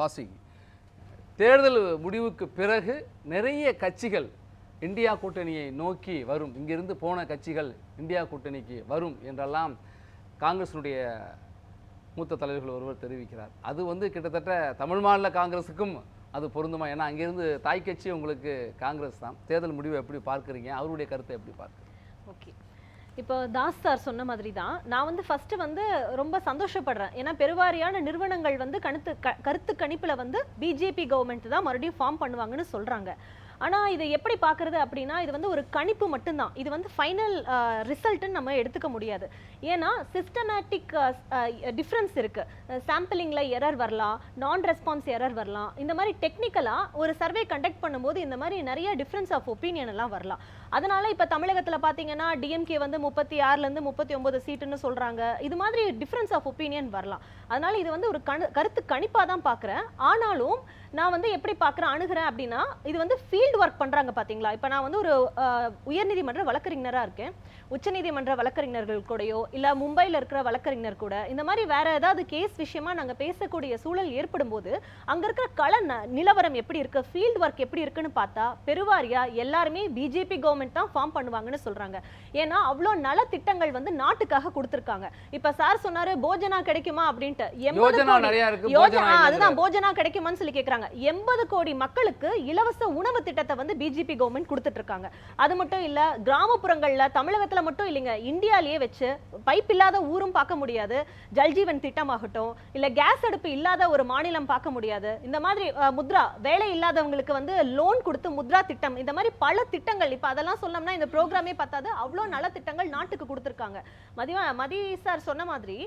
வாசிங்க. தேர்தல் முடிவுக்கு பிறகு நிறைய கட்சிகள் இந்தியா கூட்டணியை நோக்கி வரும். இங்கிருந்து போன கட்சிகள் இந்தியா கூட்டணிக்கு வரும் என்றெல்லாம் காங்கிரஸினுடைய மூத்த தலைவர்கள் ஒருவர் தெரிவிக்கிறார். அது வந்து கிட்டத்தட்ட தமிழ் மாநில காங்கிரஸுக்கும் அது பொருந்துமா? ஏன்னா அங்கிருந்து தாய் கட்சி உங்களுக்கு காங்கிரஸ் தான். தேர்தல் முடிவை எப்படி பார்க்குறீங்க? அவருடைய கருத்தை எப்படி பார்க்குறீங்க? ஓகே. இப்போ தாஸ் சார் சொன்ன மாதிரி தான் நான் வந்து ஃபர்ஸ்ட் வந்து ரொம்ப சந்தோஷப்படுறேன். ஏன்னா பெருவாரியான நிறுவனங்கள் வந்து கணுத்து க- கருத்து கணிப்பில் வந்து பிஜேபி கவர்மெண்ட் தான் மறுபடியும் ஃபார்ம் பண்ணுவாங்கன்னு சொல்கிறாங்க ஆனால் இது எப்படி பார்க்கறது அப்படின்னா இது வந்து ஒரு கணிப்பு மட்டும்தான். இது வந்து ஃபைனல் ரிசல்ட்டுன்னு நம்ம எடுத்துக்க முடியாது. ஏன்னா சிஸ்டமேட்டிக் டிஃப்ரென்ஸ் இருக்குது சாம்பிளிங்கில் எரர் வரலாம் நான் ரெஸ்பான்ஸ் எரர் வரலாம் இந்த மாதிரி டெக்னிக்கலாக ஒரு சர்வே கண்டக்ட் பண்ணும்போது இந்த மாதிரி நிறைய டிஃப்ரென்ஸ் ஆஃப் ஒப்பீனியன் எல்லாம் வரலாம். அதனால இப்போ தமிழகத்தில் பார்த்தீங்கன்னா டிஎம்கே வந்து முப்பத்தி ஆறுலேருந்து முப்பத்தி ஒன்பது சீட்டுன்னு சொல்கிறாங்க இது மாதிரி டிஃப்ரென்ஸ் ஆஃப் ஒப்பீனியன் வரலாம். அதனால இது வந்து ஒரு கணு கருத்து கணிப்பாக தான் பார்க்குறேன் ஆனாலும் நான் வந்து எப்படி பார்க்குறேன் அணுகிறேன் அப்படின்னா இது வந்து ஃபீல்டு ஒர்க் பண்ணுறாங்க பார்த்தீங்களா இப்போ நான் வந்து ஒரு உயர்நீதிமன்ற வழக்கறிஞராக இருக்கேன். உச்சநீதிமன்ற வழக்கறிஞர்கள் கூடயோ இல்லை மும்பையில் இருக்கிற வழக்கறிஞர் கூட இந்த மாதிரி வேற ஏதாவது கேஸ் விஷயமா நாங்கள் பேசக்கூடிய சூழல் ஏற்படும் போது அங்கே இருக்கிற கள ந- நிலவரம் எப்படி இருக்குது ஃபீல்டு ஒர்க் எப்படி இருக்குன்னு பார்த்தா பெருவாரியாக எல்லாருமே பிஜேபி கவர்மெண்ட் தான் ஃபார்ம் பண்ணுவாங்கன்னு சொல்றாங்க. ஏன்னா அவ்வளோ நல திட்டங்கள் வந்து நாட்டுக்காக கொடுத்திருக்காங்க. இப்ப சார் சொன்னாரு போஜனா கிடைக்குமா? அப்படின்ட்டு. எண்பது யோஜனா அதுதான் போஜனா கிடைக்குமான்னு சொல்லி கேக்குறாங்க. எண்பது கோடி மக்களுக்கு இலவச உணவு திட்டத்தை வந்து பிஜேபி கவர்மெண்ட் கொடுத்துட்டு இருக்காங்க அது மட்டும் இல்ல கிராமப்புறங்கள்ல தமிழகத்துல மட்டும் இல்லைங்க இந்தியாலயே வச்சு பைப் இல்லாத ஊரும் பார்க்க முடியாது. ஜல்ஜீவன் திட்டம் ஆகட்டும் இல்ல கேஸ் அடுப்பு இல்லாத ஒரு மாநிலம் பார்க்க முடியாது. இந்த மாதிரி முத்ரா வேலை இல்லாதவங்களுக்கு வந்து லோன் கொடுத்து முத்ரா திட்டம் இந்த மாதிரி பல திட்டங்கள் இப்ப அதெல்லாம் சொன்னோம்னா இந்த ப்ரோக்ராமே பத்தாது. அவ்வளோ நல திட்டங்கள் நாட்டுக்கு கொடுத்துருக்காங்க. மதிவா மதி சார் சொன்ன மாதிரி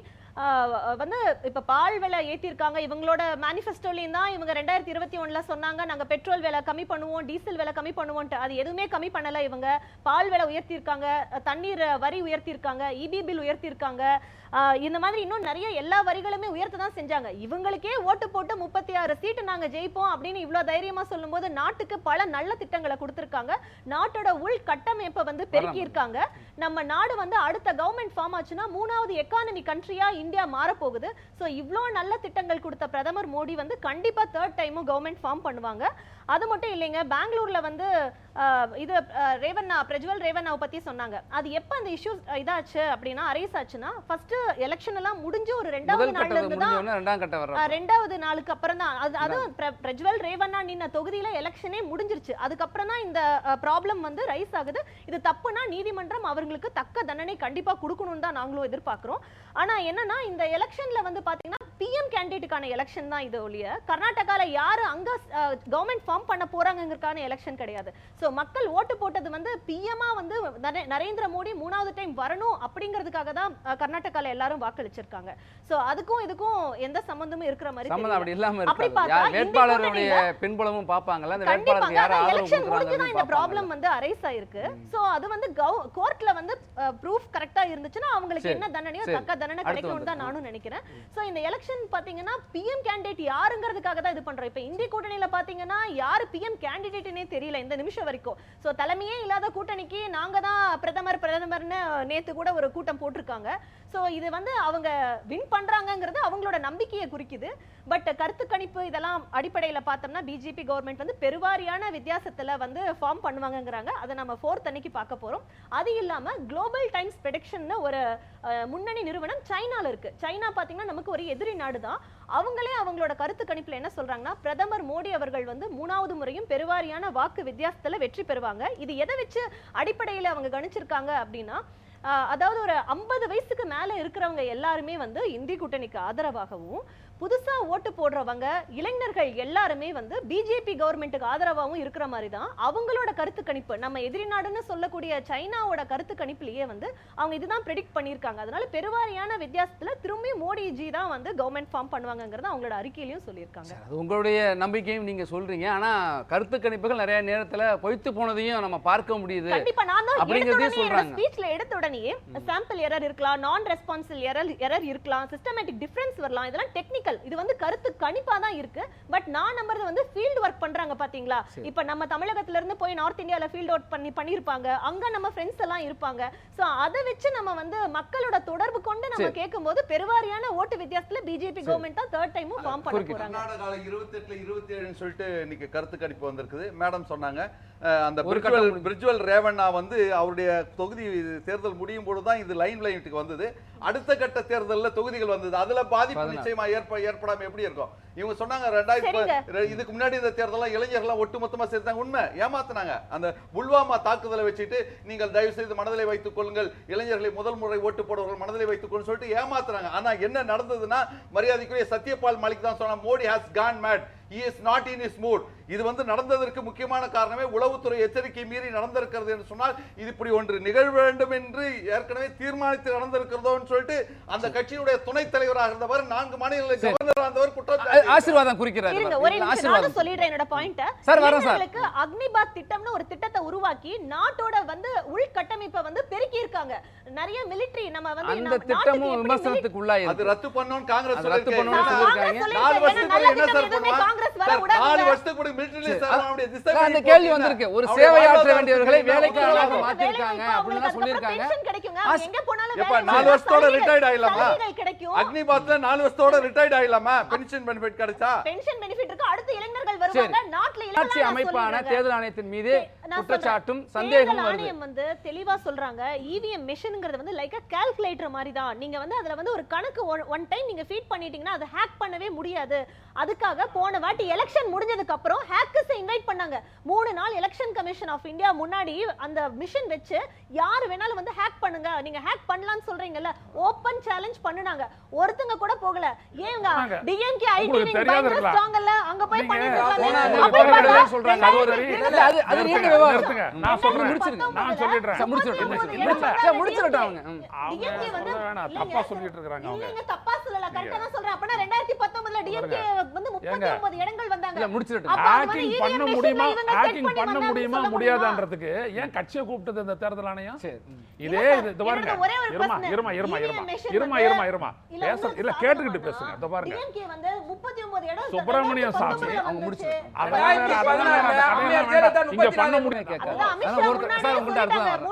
வந்து இப்ப பால் விலை ஏத்திருக்காங்க. இவங்களோட மேனிஃபெஸ்டோலையும் தான் இவங்க ரெண்டாயிரத்தி இருபத்தி ஒண்ணுல சொன்னாங்க. நாங்க பெட்ரோல் விலை கம்மி பண்ணுவோம் டீசல் விலை கம்மி பண்ணுவோம்ட்டு அது எதுவுமே கம்மி பண்ணல இவங்க. பால் விலை உயர்த்தியிருக்காங்க தண்ணீர் வரி உயர்த்தியிருக்காங்க இபி பில் உயர்த்தியிருக்காங்க இந்த மாதிரி இன்னும் நிறைய எல்லா வரிகளுமே உயர்த்த தான் செஞ்சாங்க. இவங்களுக்கே ஓட்டு போட்டு முப்பத்தி ஆறு சீட்டு நாங்க ஜெயிப்போம் அப்படின்னு இவ்வளவு தைரியமா சொல்லும்போது நாட்டுக்கு பல நல்ல திட்டங்களை கொடுத்திருக்காங்க. நாட்டோட உள் கட்டமைப்பை வந்து பெருக்கி இருக்காங்க நம்ம நாடு வந்து அடுத்த கவர்மெண்ட் ஃபார்ம் ஆச்சுன்னா மூணாவது எக்கானமி கண்ட்ரியா இந்தியா மாறப்போகுது. ஸோ இவ்வளோ நல்ல திட்டங்கள் கொடுத்த பிரதமர் மோடி வந்து கண்டிப்பாக தேர்ட் டைமும் கவர்மெண்ட் ஃபார்ம் பண்ணுவாங்க. அது மட்டும் இல்லைங்க பெங்களூர்ல வந்து இது ரேவண்ணா பிரஜ்வல் ரேவண்ணாவை பத்தி சொன்னாங்க. அது எப்ப அந்த இஷ்யூ இதாச்சு அப்படின்னா அரைஸ் ஆச்சுன்னா ஃபர்ஸ்ட் எலெக்ஷன் எல்லாம் முடிஞ்சு ஒரு ரெண்டாவது நாள்ல இருந்து தான் ரெண்டாவது நாளுக்கு அப்புறம் தான். அது அதுவும் பிர- பிரஜ்வல் ரேவண்ணா நின்ன தொகுதியில எலெக்ஷனே முடிஞ்சிருச்சு. அதுக்கப்புறம் தான் இந்த ப்ராப்ளம் வந்து ரைஸ் ஆகுது. இது தப்புனா நீதிமன்றம் அவர்களுக்கு தக்க தண்டனை கண்டிப்பா கொடுக்கணும்னு தான் நாங்களும் எதிர்பார்க்கிறோம். ஆனா என்னன்னா இந்த எலெக்ஷன்ல வந்து பாத்தீங்கன்னா பிஎம் கேண்டிடேட்டுக்கான எலெக்ஷன் தான் இது ஒழிய. கர்நாடகால யாரு அங்க கவர்மெண்ட் ஃபார்ம் பண்ண போறாங்கிறதுக்கான எலெக்ஷன் கிடையாது. சோ மக்கள் ஓட்டு போட்டது வந்து பிஎம்மா வந்து நரே- நரேந்திர மோடி மூணாவது டைம் வரணும் அப்படிங்கிறதுக்காக தான் அஹ், கர்நாடகால எல்லாரும் வாக்களிச்சிருக்காங்க. சோ அதுக்கும் இதுக்கும் எந்த சம்பந்தமும் இருக்கிற மாதிரி சம்பந்தம் தெரியல. அப்படி இல்லாம அப்படி இருக்காது. வேட்பாளருடைய பின்புலமும் பார்ப்பாங்கல்ல அந்த வேட்பாளருக்கு யார் எலெக்ஷன் முடிஞ்சு தான் இந்த ப்ராப்ளம் வந்து அரைஸ் ஆயிருக்கு. சோ அது வந்து கோர்ட்ல வந்து ப்ரூஃப் கரெக்டா இருந்துச்சுன்னா அவங்களுக்கு என்ன தண்டனையோ. தக்க தண்டனை கிடைக்கும்னு தான். நானும் நினைக்கிறேன். சோ இந்த எலெக்ஷன் பார்த்தீங்கன்னா பிஎம் கேண்டிடேட் யாருங்கிறதுக்காக தான் இது பண்றோம். இப்போ இந்திய கூட்டணியில் பார்த்தீங்கன்னா யாரு பிஎம் கேண்டிடேட்னே தெரியல இந்த நிமிஷம் வரைக்கும். ஸோ தலைமையே இல்லாத கூட்டணிக்கு நாங்கள் தான் பிரதமர் பிரதமர்னு நேற்று கூட ஒரு கூட்டம் போட்டிருக்காங்க. ஸோ இது வந்து அவங்க வின் பண்ணுறாங்கங்கிறது அவங்களோட நம்பிக்கையை குறிக்குது. பட் கருத்து கணிப்பு இதெல்லாம் அடிப்படையில் பார்த்தோம்னா பிஜேபி கவர்மெண்ட் வந்து பெருவாரியான வித்தியாசத்தில் வந்து ஃபார்ம் பண்ணுவாங்கங்கிறாங்க. அதை நம்ம ஃபோர்த் அன்னைக்கு பார்க்க போகிறோம் அது இல்லாமல் குளோபல் டைம்ஸ் ப்ரெடிக்ஷன் ஒரு முன்னணி நிறுவனம் சைனாவில் இருக்குது சைனா பார்த்தீங்கன்னா நமக்கு ஒரு எதிரி நாடு தான். அவங்களே அவங்களோட கருத்து கணிப்புல என்ன சொல்றாங்கன்னா பிரதமர் மோடி அவர்கள் வந்து மூணாவது முறையும் பெருவாரியான வாக்கு வித்தியாசத்துல வெற்றி பெறுவாங்க. இது எதை வச்சு அடிப்படையில அவங்க கணிச்சிருக்காங்க அப்படின்னா அதாவது ஒரு ஐம்பது வயசுக்கு மேல இருக்கிறவங்க எல்லாருமே வந்து இந்தி கூட்டணிக்கு ஆதரவாகவும் புதுசா ஓட்டு போடுறவங்க இளைஞர்கள் எல்லாருமே வந்து பிஜேபி கவர்மெண்ட்டுக்கு ஆதரவாகவும் இருக்கிற மாதிரி தான் அவங்களோட கருத்து கணிப்பு. நம்ம எதிரி நாடுன்னு சொல்லக்கூடிய சைனாவோட கருத்து கணிப்புலயே வந்து அவங்க இதுதான் ப்ரெடிக்ட் பண்ணியிருக்காங்க. அதனால பெருவாரியான வித்தியாசத்துல திரும்பி மோடிஜி தான் வந்து கவர்மெண்ட் ஃபார்ம் பண்ணுவாங்கங்கிறத அவங்களோட அறிக்கையிலையும் சொல்லியிருக்காங்க. அது உங்களுடைய நம்பிக்கையும் நீங்க சொல்றீங்க. ஆனா கருத்து கணிப்புகள் நிறைய நேரத்துல பொய்த்து போனதையும் நம்ம பார்க்க முடியுது. கண்டிப்பா நான் தான் அப்படிங்கிறதையும் சொல்றாங்க. ஸ்பீச்ல எடுத்த உடனே சாம்பிள் எரர் இருக்கலாம் நான் ரெஸ்பான்சில் எரர் எரர் இருக்கலாம் சிஸ்டமேட்டிக் டிஃபரன்ஸ் வரலாம். இதெல்லாம் டெக்னிக்கல் பொலிட்டிக்கல் இது வந்து கருத்து கணிப்பா தான் இருக்கு. பட் நான் நம்புறது வந்து ஃபீல்ட் ஒர்க் பண்றாங்க பாத்தீங்களா. இப்ப நம்ம தமிழகத்துல இருந்து போய் நார்த் இந்தியால ஃபீல்ட் ஒர்க் பண்ணி பண்ணிருப்பாங்க அங்க நம்ம ஃப்ரெண்ட்ஸ் எல்லாம் இருப்பாங்க. சோ அதை வச்சு நம்ம வந்து மக்களோட தொடர்பு கொண்டு நம்ம. கேட்கும்போது பெருவாரியான ஓட்டு வித்தியாசத்துல பிஜேபி கவர்மெண்ட் தான் தேர்ட் டைமும் ஃபார்ம் பண்ண. போறாங்க. கர்நாடகால இருபத்தெட்டுல இருபத்தி ஏழுன்னு சொல்லிட்டு இன்னைக்கு கருத்து கணிப்பு வந்திருக்குது. மேடம் சொன்னாங்க. அந்த பிரிஜுவல் ரேவண்ணா வந்து அவருடைய தொகுதி தேர்தல் முடியும் போது தான் இது லைன் லைனுக்கு வந்தது. அடுத்த கட்ட தேர்தல்ல தொகுதிகள் வந்தது. அதுல பாதிப்பு. நிச்சயமா ஏற்ப ஏற்படாம எப்படி இருக்கும்? இவங்க சொன்னாங்க ரெண்டாயிரத்தி இதுக்கு முன்னாடி இந்த தேர்தலாம் இளைஞர்கள்லாம் ஒட்டுமொத்தமா சேர்த்தாங்க. உண்மை. ஏமாத்துனாங்க. அந்த புல்வாமா தாக்குதலை வச்சுட்டு நீங்கள் தயவு செய்து மனதிலே வைத்துக் கொள்ளுங்கள். இளைஞர்களை முதல் முறை ஓட்டு போடுவர்கள் மனதிலே வைத்துக் கொள்ளுன்னு சொல்லிட்டு ஏமாத்துறாங்க. ஆனா என்ன நடந்ததுன்னா மரியாதைக்குரிய சத்யபால் மாலிக் தான் சொன்னா Modi has gone mad he is not in his mood இது வந்து நடந்ததற்கு முக்கியமான காரணமே உளவுத்துறை எச்சரிக்கை மீறி நடந்திருக்கிறது என்று சொன்னால் இது இப்படி ஒன்று நிகழ வேண்டும் என்று ஏற்கனவே தீர்மானித்து நடந்திருக்கிறதோன்னு சொல்லிட்டு அந்த கட்சியுடைய துணைத் தலைவராக இருந்தவர் நான்கு மாநில. கவர்னராக இருந்தவர் குற்றம் ஆசீர்வாதம் குறிக்கிறார் ஆசீர்வாதம் சொல்லிடுறேன் என்னோட பாயிண்ட சார், வரேன் சார். அக்னிபாத் திட்டம்னு ஒரு திட்டத்தை உருவாக்கி நாட்டோட வந்து உள்கட்டமைப்பை வந்து பெருக்கி இருக்காங்க நிறைய மிலிட்டரி நம்ம வந்து அந்த திட்டமும் விமர்சனத்துக்கு அது உள்ளாயிருக்கு ரத்து காங்கிரஸ் அது ரத்து சொல்லியிருக்காங்க. பண்ணணும்னு நான் சொல்லியிருக்காங்க. காங்கிரஸ் நாலு. வருஷத்துக்கு என்ன திட்டம் சார் பண்ணுவாங்க? காங்கிரஸ் வர விடாதீங்க. நாலு வருஷத்துக்கு முன்னாடி military சேர்ந்தவங்க அப்படியே சார், disappear அந்த. கேள்வி வந்திருக்கு ஒரு சேவையாற்ற வாழ்வாதாரத்துக்கு வேண்டியவர்களை என்ன வேலைக்காரராக ஆகும்? மாத்திருக்காங்க வேலைவாய்ப்பு அப்படின்னு அவங்களுக்கு சொல்லியிருக்காங்க அதுக்கப்புறம் pension கிடைக்குங்க. ஆஸ்- அவங்க எங்க போனாலும் எப்பா, நாலு வருஷத்தோட ஆயிடலாமா? சலுகைகள் கிடைக்கும் அக்னிபாத்ல நாலு வருஷத்தோட ரிட்டையர்ட் ஆயிடலாமா பென்ஷன் பெனிஃபிட் கிடைச்சா பென்ஷன் பெனிஃபிட் இருக்கு அடுத்த இளைஞர்கள் வருவாங்க நாட்டுல அமைப்பான. தேர்தல் ஆணையத்தின் மீது குற்றச்சாட்டும் வருது. ஆணையம் வந்து தெளிவா சொல்றாங்க. இவிஎம் மிஷின்ங்கிறது வந்து லைக் கால்குலேட்டர் மாதிரி தான் நீங்க வந்து அதுல வந்து ஒரு கணக்கு ஒன் டைம் நீங்க ஃபீட் பண்ணிட்டீங்கன்னா அதை ஹேக் பண்ணவே முடியாது. அதுக்காக போன வாட்டி எலெக்ஷன் முடிஞ்சதுக்கு அப்புறம் ஹேக்கர்ஸ் இன்வைட் பண்ணாங்க. மூணு நாள் எலெக்ஷன் கமிஷன் ஆஃப் இந்தியா முன்னாடி அந்த மிஷின் வச்சு யார் வேணாலும் வந்து ஹேக் பண்ணுங்க. நீங்க ஹேக் பண்ணலாம்னு சொல்றீங்கல்ல ஓபன் சேலஞ்ச் பண்ணுனாங்க. ஒருத்தங்க கூட போகல. ஏங்க. டிஎம்கே ஐடி பயங்கர இருக்கலாம். ஸ்ட்ராங்கல்ல அங்க போய் பண்ணிட்டு சொல்றாங்க. அது ஒரு ரெண்டாயிரத்தி இல்ல, அது அது நீங்க விவகாரம் நிறுத்துங்க. நான் சொல்றேன். முடிச்சிருங்க. நான் சொல்லிடுறேன். சார், முடிச்சிடட்டும். முப்பத்தி இல்ல, ஒன்பது இல்ல. சார், முடிச்சிடட்டும் அவங்க ம். அவங்க DMK வந்து- சொல்ல வேணாம். இல்லைங்க. தப்பா சொல்லிட்டு இருக்காங்க அவங்க. இல்லைங்க, தப்பா சொல்லல. correct ஆ தான் சொல்றேன். அப்பனா 2019 DMK வந்து 39 இடங்கள் வந்தாங்க. இல்ல முடிச்சிடட்டும் அப்ப அவங்க ஹேக்கிங் வந்து பண்ண முடியுமா ஹேக்கிங் பண்ணி முடியாதான்றதுக்கு ஏன் கட்சியை கூப்பிட்டது இந்த தேர்தல் ஆணையம். இதே இது இது பாருங்க இருமா. இருமா இருமா EVM இருமா இருமா இருமா இருமா இல்ல, பேச இல்ல கேட்டுக்கிட்டு. பேசுங்க இந்த பாருங்க DMK வந்து 39 இடம் சுப்பிரமணியம் சாமி, 2019 அவங்க வந்துச்சு. இங்க பண்ண முடியும் கேட்காது. அதுதான் அமித்ஷா அதான் ஒரு- முன்னாடியே சார், உங்கள்ட்ட அடுத்ததான்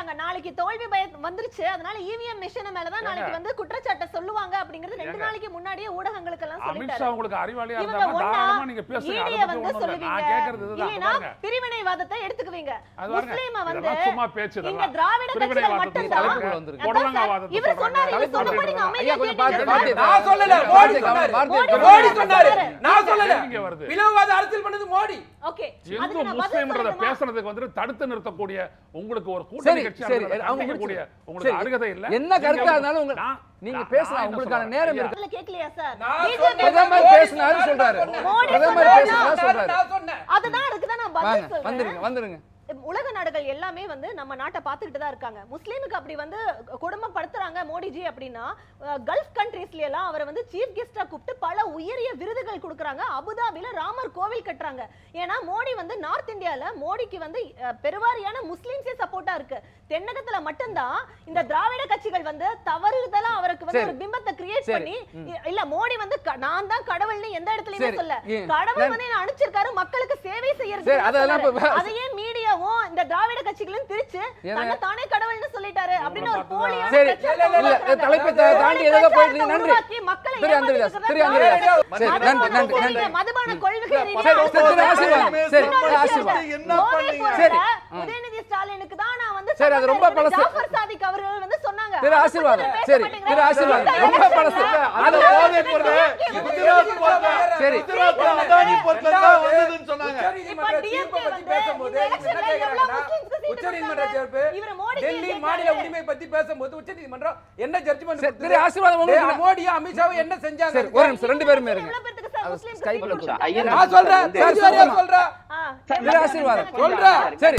சொல்லிட்டாங்க. நாளைக்கு தோல்வி பயம் வந்துருச்சு. அதனால இவிஎம் மிஷின் மேலதான் நாளைக்கு வந்து குற்றச்சாட்டை சொல்லுவாங்க அப்படிங்கறது ரெண்டு நாளைக்கு முன்னாடியே ஊடகங்களுக்கு எல்லாம் சொல்லிட்டாரு. உங்களுக்கு அறிவாளியா இருந்தா நீங்க பேசுங்க. அதை ஈடிய பத்தி வந்து சொல்லுவீங்க. பிரிவினைவாதத்தை எடுத்துக்குவீங்க. அது முஸ்லீம வந்து சும்மா பேச்சு இங்க திராவிட கட்சிகள் சார், புடலங்காவாதத்தை இவர். சொன்னாரு இவர் சொன்னபடி நீங்க அமைதியா கேட்டீங்க. நான் சொல்லல. மோடி சொன்னாரு. மோடி சொன்னாரு. நான் சொல்லல. பிளவுவாத அரசியல் பண்ணது மோடி. ஓகே. இந்து முஸ்லீம்ன்றத? பேசுறதுக்கு வந்து தடுத்து நிறுத்தக்கூடிய உங்களுக்கு ஒரு கூட்டணி என்ன கருத்தா இருந்தாலும் உங்க நீங்க பேசலாம் உங்களுக்கான? நேரம் இருக்கு. அதுல கேட்கலையா சார். பிரதமர் பேசினாரு சொல்றாரு. பிரதமர் பேசினாரு சொல்றாரு. அதுதான் இருக்குதான் நான் பதில் வாங்க சொல்றேன்? வந்துருங்க வந்துருங்க. உலக நாடுகள் எல்லாமே வந்து நம்ம நாட்டை பார்த்துக்கிட்டு தான் இருக்காங்க முஸ்லீமுக்கு அப்படி வந்து கொடுமைப்படுத்துறாங்க மோடிஜி அப்படின்னா கல்ஃப் கண்ட்ரீஸ்ல எல்லாம் அவரை வந்து சீஃப் கெஸ்டா கூப்பிட்டு பல உயரிய விருதுகள் கொடுக்குறாங்க அபுதாபில ராமர் கோவில் கட்டுறாங்க ஏன்னா மோடி வந்து நார்த் இந்தியால மோடிக்கு வந்து பெருவாரியான முஸ்லீம்ஸே சப்போர்ட்டா இருக்கு தென்னகத்துல மட்டும்தான் இந்த திராவிட கட்சிகள் வந்து தவறுதலா அவருக்கு வந்து. ஒரு பிம்பத்தை கிரியேட். பண்ணி இல்ல மோடி வந்து நான் தான் கடவுள்னு எந்த இடத்துலயுமே. சொல்ல? கடவுள் வந்து என்ன அனுப்பிச்சிருக்காரு மக்களுக்கு சேவை செய்யறது அதையே இந்த திராவிட கட்சிகளும் பிரிச்சு தன்னை தானே கடவுள்னு சொல்லிட்டாரு அப்படின்னு ஒரு போலியான சரி இல்ல. தலைப்பை தாண்டி ஏதோ போயிட்டு நன்றி மக்களை சரி, மதுபான நன்றி, நன்றி, நன்றி. மதுபான கொள்கை ரீதியா சரி, ஆசீர்வாதம். சரி, ஆசீர்வாதம். என்ன பண்ணீங்க? சரி. உதயநிதி ஸ்டாலினுக்கு தான் நான் வந்து சரி, அது ரொம்ப பழசு. ஜாஃபர் சாதிக் அவர்கள் வந்து திரு ஆசீர்வாதம். சரி. திரு ஆசீர்வாதம். ரொம்ப பழசு. அது இந்த போதை பொருள். குஜராத் பொருள். சரி. குஜராத்ல அதானி பொருட்கள் தான் வந்ததுன்னு சொன்னாங்க தீர்ப்பை பத்தி பேசும்போது உச்சநீதிமன்ற? தீர்ப்பு மோடி டெல்லி. மாநில உரிமை பத்தி பேசும்போது உச்சநீதிமன்றம் என்ன ஜட்ஜ்மெண்ட் திரு ஆசீர்வாதம் உங்களுக்கு மோடியும் அமித்ஷாவும் என்ன செஞ்சாங்க சரி ஒரு நிமிஷம் ரெண்டு பேருமே இருங்க ஸ்கைப்ல. கொடுத்தாங்க? நான் சொல்றேன். சொல்றேன் திரு ஆசீர்வாதம் சொல்றேன் சரி